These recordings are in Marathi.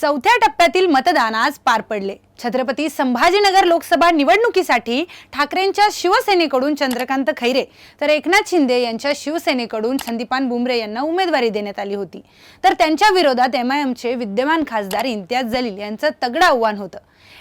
चौथ्या टप्प्यातील मतदान आज पार पडले. छत्रपती संभाजीनगर लोकसभा निवडणुकीसाठी ठाकरेंच्या शिवसेनेकडून चंद्रकांत खैरे तर एकनाथ शिंदे यांच्या शिवसेनेकडून संदीपान बुमरे यांना उमेदवारी देण्यात आली होती. तर त्यांच्या विरोधात एम आय एमचे विद्यमान खासदार इम्तियाज जलील यांचं तगडं आव्हान होतं.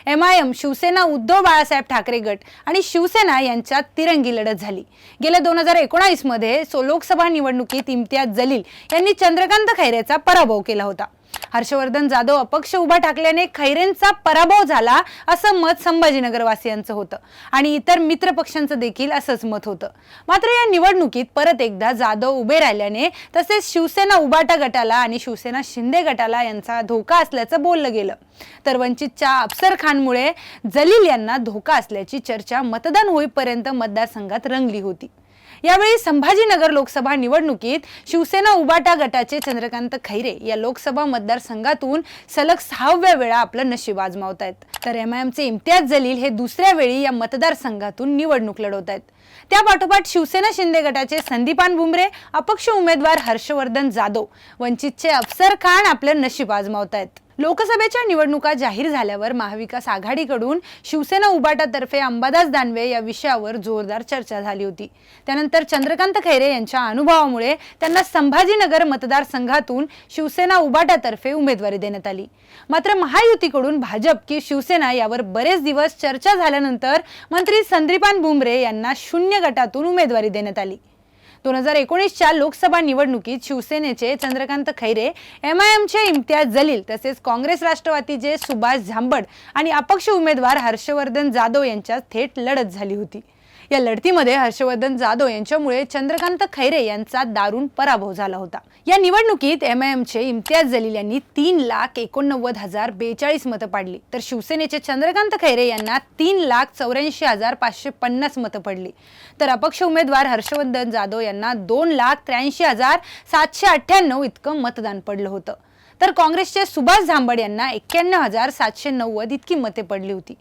M I M Shiv Sena Uddhav Balasaheb Thackeray गट आणि शिवसेना यांच्यात तिरंगी लढत झाली. गेल्या दोन हजार एकोणावीसमध्ये सो लोकसभा निवडणुकीत इम्तियाज जलील यांनी चंद्रकांत खैरेचा पराभव केला होता. हर्षवर्धन जाधव अपक्ष उभा टाकल्याने खैरेंचा पराभव झाला असं मत संभाजीनगरवासियांचं होतं. आणि इतर मित्र पक्षांचं देखील असंच मत होतं. मात्र या निवडणुकीत परत एकदा जाधव उभे राहिल्याने तसेच शिवसेना उबाटा गटाला आणि शिवसेना शिंदे गटाला यांचा धोका असल्याचं बोललं गेलं. तर वंचितच्या अफसर खानमुळे जलील यांना धोका असल्याची चर्चा मतदान होईपर्यंत मतदारसंघात रंगली होती. यावेळी संभाजीनगर लोकसभा निवडणुकीत शिवसेना उबाटा गटाचे चंद्रकांत खैरे या लोकसभा मतदारसंघातून सलग सहाव्या वेळा आपलं नशीब आजमावत आहेत तर एम आय एमचे इम्तियाज जलील हे दुसऱ्या वेळी या मतदारसंघातून निवडणूक लढवत आहेत त्या पाठोपाठ शिवसेना शिंदे गटाचे संदीपान बुमरे अपक्ष उमेदवार हर्षवर्धन जाधव वंचितचे अफसर खान आपलं नशीब आजमावत आहेत लोकसभेच्या निवडणुका जाहीर झाल्यावर महाविकास आघाडीकडून शिवसेना उबाटातर्फे अंबादास दानवे या विषयावर जोरदार चर्चा झाली होती. त्यानंतर चंद्रकांत खैरे यांच्या अनुभवामुळे त्यांना संभाजीनगर मतदारसंघातून शिवसेना उबाटातर्फे उमेदवारी देण्यात आली. मात्र महायुतीकडून भाजप की शिवसेना यावर बरेच दिवस चर्चा झाल्यानंतर मंत्री संदीपान बुमरे यांना शून्य गटातून उमेदवारी देण्यात आली. दोन हजार एकोणीसच्या लोकसभा निवडणुकीत शिवसेनेचे चंद्रकांत खैरे एम आय एमचे इम्तियाज जलील तसेच काँग्रेस राष्ट्रवादीचे सुभाष झांबड आणि अपक्ष उमेदवार हर्षवर्धन जाधव यांच्यात थेट लढत झाली होती. या लढतीमध्ये हर्षवर्धन जाधव यांच्यामुळे चंद्रकांत खैरे यांचा दारुण पराभव झाला होता. या निवडणुकीत एम आय एमचे इम्तियाज जलील यांनी तीन लाख एकोणनव्वद हजार बेचाळीस मतं पाडली. तर शिवसेनेचे चंद्रकांत खैरे यांना तीन लाख चौऱ्याऐंशी हजार पाचशे पन्नास मतं पडली. तर अपक्ष उमेदवार हर्षवर्धन जाधव यांना दोन लाख त्र्याऐंशी हजार सातशे अठ्ठ्याण्णव इतकं मतदान पडलं होतं. तर काँग्रेसचे सुभाष झांबड यांना एक्क्याण्णव हजार सातशे नव्वद इतकी मते पडली होती.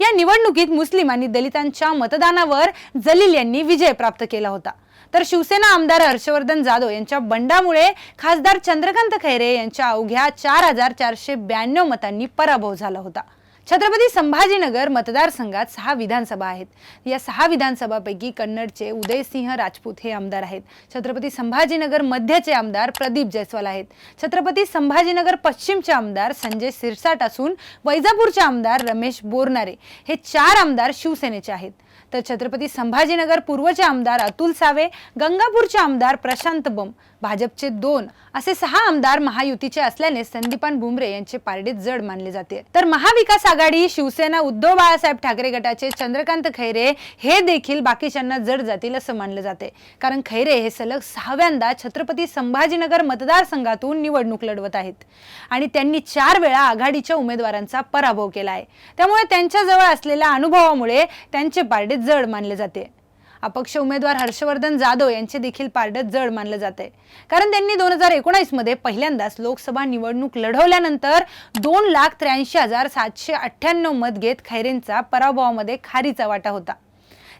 या निवडणुकीत मुस्लिम आणि दलितांच्या मतदानावर जलील यांनी विजय प्राप्त केला होता. तर शिवसेना आमदार हर्षवर्धन जाधव यांच्या बंडामुळे खासदार चंद्रकांत खैरे यांच्या अवघ्या चार हजार चारशे ब्याण्णव मतांनी पराभव झाला होता. छत्रपती संभाजीनगर मतदारसंघात सहा विधानसभा आहेत. या सहा विधानसभापैकी कन्नडचे उदयसिंह राजपूत हे आमदार आहेत. छत्रपती संभाजीनगर मध्यचे आमदार प्रदीप जयस्वाल आहेत. छत्रपती संभाजीनगर पश्चिमचे आमदार संजय सिरसाट असून वैजापूरचे आमदार रमेश बोरनारे हे चार आमदार शिवसेनेचे आहेत. तर छत्रपती संभाजीनगर पूर्वचे आमदार अतुल सावे गंगापूरचे आमदार प्रशांत बम भाजपचे दोन असे सहा आमदार महायुतीचे असल्याने संदीपान बुमरे यांचे पारडे जड मानले जाते. तर महाविकास आघाडी शिवसेना उद्धव बाळासाहेब ठाकरे गटाचे चंद्रकांत खैरे हे देखील बाकीच्यांना जड जातील असं मानलं जाते. कारण खैरे हे सलग सहाव्यांदा छत्रपती संभाजीनगर मतदारसंघातून निवडणूक लढवत आहेत. आणि त्यांनी चार वेळा आघाडीच्या उमेदवारांचा पराभव केला आहे त्यामुळे त्यांच्याजवळ असलेल्या अनुभवामुळे त्यांचे पारडे जड मानले जाते. अपक्ष उमेदवार हर्षवर्धन जाधव यांचे देखील पारडं जड मानलं जात आहे कारण त्यांनी दोन हजार एकोणावीसमध्ये पहिल्यांदाच लोकसभा निवडणूक लढवल्यानंतर दोन लाख त्र्याऐंशी हजार सातशे अठ्ठ्याण्णव मत घेत खैरेंचा पराभवामध्ये खारीचा वाटा होता.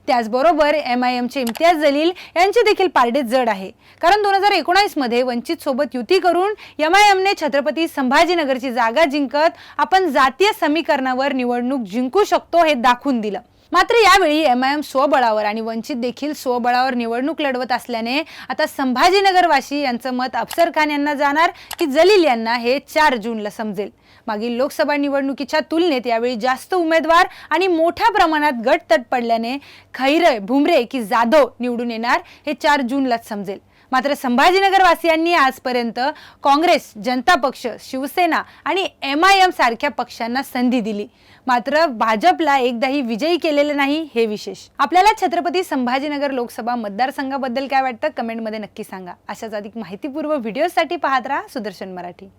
त्याचबरोबर एम आय एमचे इम्तियाज जलील यांचे देखील पारडे जड आहे. कारण दोन हजार एकोणावीसमध्ये वंचित सोबत युती करून एम आय एमने छत्रपती संभाजीनगरची जागा जिंकत आपण जातीय समीकरणावर निवडणूक जिंकू शकतो हे दाखवून दिलं. मात्र यावेळी एम आय एम स्वबळावर आणि वंचित देखील स्वबळावर निवडणूक लढवत असल्याने आता संभाजीनगरवासी यांचं मत अफसर खान यांना जाणार की जलील यांना हे चार जूनला समजेल. मागील लोकसभा निवडणुकीच्या तुलनेत यावेळी जास्त उमेदवार आणि मोठ्या प्रमाणात गट तट पडल्याने खैरे भुमरे की जाधव निवडून येणार हे चार जूनलाच समजेल. मात्र संभाजीनगरवासियांनी आजपर्यंत काँग्रेस जनता पक्ष शिवसेना आणि एम आय एम सारख्या पक्षांना संधी दिली. मात्र भाजपला एकदाही विजयी केलेलं नाही हे विशेष. आपल्याला छत्रपती संभाजीनगर लोकसभा मतदारसंघाबद्दल काय वाटतं? कमेंटमध्ये नक्की सांगा. अशाच अधिक माहितीपूर्व व्हिडिओसाठी पाहत राहा सुदर्शन मराठी.